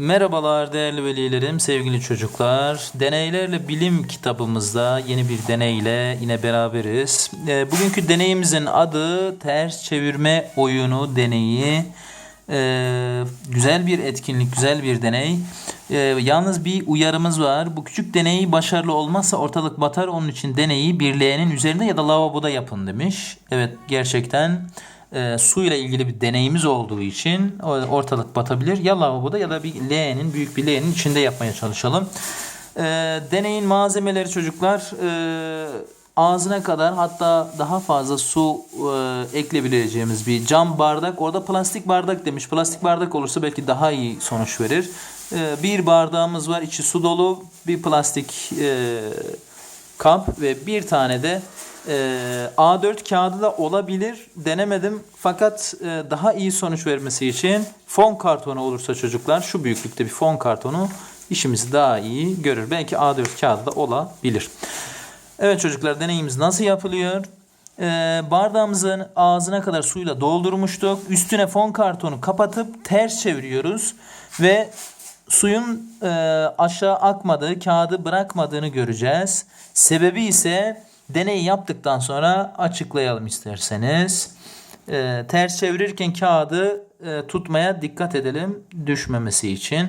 Merhabalar değerli velilerim, sevgili çocuklar. Deneylerle Bilim kitabımızda yeni bir deneyle yine beraberiz. Ee, bugünkü deneyimizin adı ters çevirme oyunu deneyi. Ee, güzel bir etkinlik, güzel bir deney. Ee, yalnız bir uyarımız var. Bu küçük deney başarılı olmazsa ortalık batar. Onun için deneyi bir leğenin üzerinde ya da lavaboda yapın demiş. Evet gerçekten e, suyla ilgili bir deneyimiz olduğu için ortalık batabilir. Ya lavaboda ya da bir leğenin, büyük bir leğenin içinde yapmaya çalışalım. E, deneyin malzemeleri çocuklar e, ağzına kadar hatta daha fazla su e, ekleyebileceğimiz bir cam bardak. Orada plastik bardak demiş. Plastik bardak olursa belki daha iyi sonuç verir. E, bir bardağımız var. içi su dolu. Bir plastik e, kap ve bir tane de e, A4 kağıdı da olabilir. Denemedim fakat e, daha iyi sonuç vermesi için fon kartonu olursa çocuklar şu büyüklükte bir fon kartonu işimizi daha iyi görür. Belki A4 kağıdı da olabilir. Evet çocuklar deneyimiz nasıl yapılıyor? Ee, bardağımızın ağzına kadar suyla doldurmuştuk. Üstüne fon kartonu kapatıp ters çeviriyoruz ve suyun e, aşağı akmadığı, kağıdı bırakmadığını göreceğiz. Sebebi ise deneyi yaptıktan sonra açıklayalım isterseniz. Ee, ters çevirirken kağıdı e, tutmaya dikkat edelim düşmemesi için.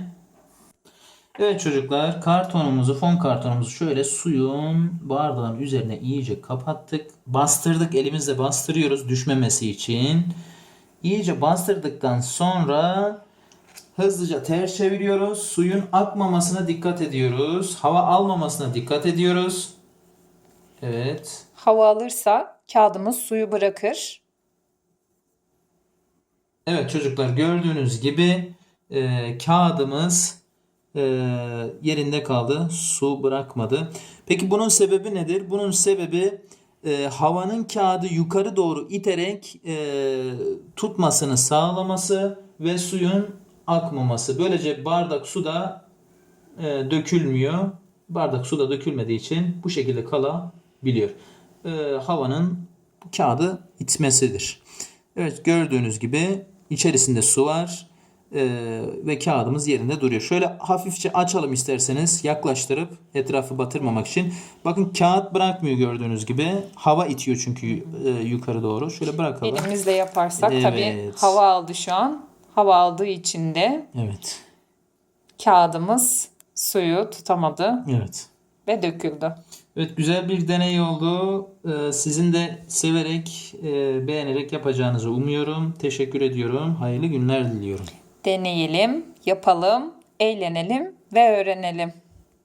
Evet çocuklar kartonumuzu fon kartonumuzu şöyle suyun bardağın üzerine iyice kapattık. Bastırdık elimizle bastırıyoruz düşmemesi için. İyice bastırdıktan sonra hızlıca ters çeviriyoruz. Suyun akmamasına dikkat ediyoruz. Hava almamasına dikkat ediyoruz. Evet. Hava alırsa kağıdımız suyu bırakır. Evet çocuklar gördüğünüz gibi e, kağıdımız e, yerinde kaldı. Su bırakmadı. Peki bunun sebebi nedir? Bunun sebebi e, havanın kağıdı yukarı doğru iterek e, tutmasını sağlaması ve suyun akmaması. Böylece bardak suda e, dökülmüyor. Bardak suda dökülmediği için bu şekilde kalabiliyor. E, havanın kağıdı itmesidir. Evet gördüğünüz gibi içerisinde su var e, ve kağıdımız yerinde duruyor. Şöyle hafifçe açalım isterseniz yaklaştırıp etrafı batırmamak için. Bakın kağıt bırakmıyor gördüğünüz gibi. Hava itiyor çünkü e, yukarı doğru. Şöyle bırakalım. Elimizle yaparsak tabii Evet. hava aldı şu an. Hava aldığı için de Evet. kağıdımız suyu tutamadı Evet. Ve döküldü. Evet güzel bir deney oldu. Ee, Sizin de severek, e, beğenerek yapacağınızı umuyorum. Teşekkür ediyorum. Hayırlı günler diliyorum. Deneyelim, yapalım, eğlenelim ve öğrenelim.